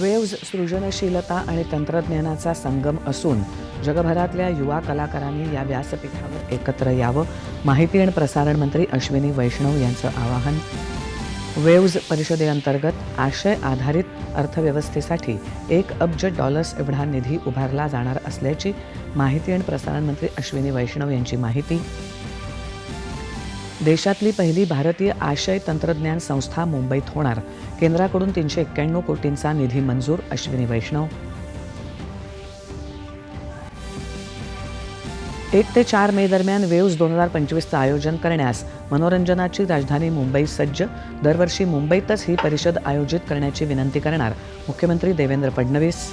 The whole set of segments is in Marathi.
वेव्ज सृजनशीलता आणि तंत्रज्ञानाचा संगम असून जगभरातल्या युवा कलाकारांनी या व्यासपीठावर एकत्र यावं माहिती आणि प्रसारण मंत्री अश्विनी वैष्णव यांचं आवाहन. वेव्ज परिषदेअंतर्गत आशय आधारित अर्थव्यवस्थेसाठी एक अब्ज डॉलर्स एवढा निधी उभारला जाणार असल्याची माहिती आणि प्रसारण मंत्री अश्विनी वैष्णव यांची माहिती. देशातली पहिली भारतीय आशय तंत्रज्ञान संस्था मुंबईत होणार. केंद्राकडून तीनशे एक्क्याण्णव कोटींचा निधी मंजूर अश्विनी वैष्णव. एक ते चार मे दरम्यान वेव्ज दोन हजार पंचवीसचं आयोजन करण्यास मनोरंजनाची राजधानी मुंबई सज्ज. दरवर्षी मुंबईतच ही परिषद आयोजित करण्याची विनंती करणार मुख्यमंत्री देवेंद्र फडणवीस.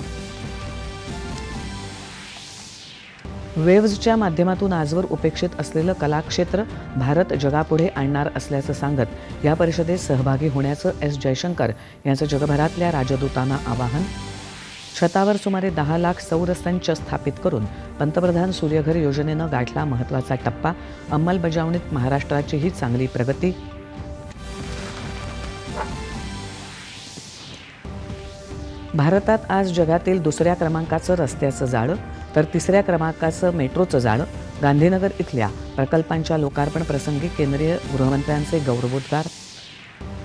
वेव्हजच्या माध्यमातून आजवर उपेक्षित असलेलं कलाक्षेत्र भारत जगापुढे आणणार असल्याचं सांगत या परिषदेत सहभागी होण्याचं एस जयशंकर यांचं जगभरातल्या राजदूतांना आवाहन. छतावर सुमारे दहा लाख सौर संच स्थापित करून पंतप्रधान सूर्यघर योजनेनं गाठला महत्त्वाचा टप्पा अंमलबजावणीत महाराष्ट्राचीही चांगली प्रगती भारतात आज जगातील दुसऱ्या क्रमांकाचं रस्त्याचं जाळं तर तिसऱ्या क्रमांकाचं मेट्रोचं जाळं गांधीनगर इथल्या प्रकल्पांच्या लोकार्पण प्रसंगी केंद्रीय गृहमंत्र्यांचे गौरवोद्गार.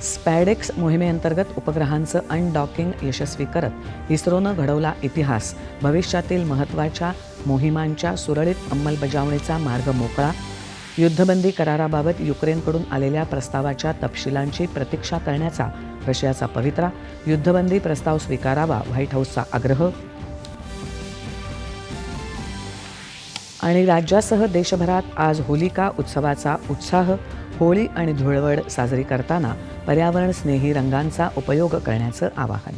स्पॅडेक्स मोहिमेअंतर्गत उपग्रहांचं अनडॉकिंग यशस्वी करत इस्रोनं घडवला इतिहास. भविष्यातील महत्त्वाच्या मोहिमांच्या सुरळीत अंमलबजावणीचा मार्ग मोकळा युद्धबंदी कराराबाबत युक्रेनकडून आलेल्या प्रस्तावाच्या तपशिलांची प्रतीक्षा करण्याचा रशियाचा पवित्रा युद्धबंदी प्रस्ताव स्वीकारावा व्हाईट हाऊसचा आग्रह. आणि राज्यासह देशभरात आज होलिका उत्सवाचा उत्साह होळी आणि धुळवड साजरी करताना पर्यावरण स्नेही रंगांचा उपयोग करण्याचं आवाहन.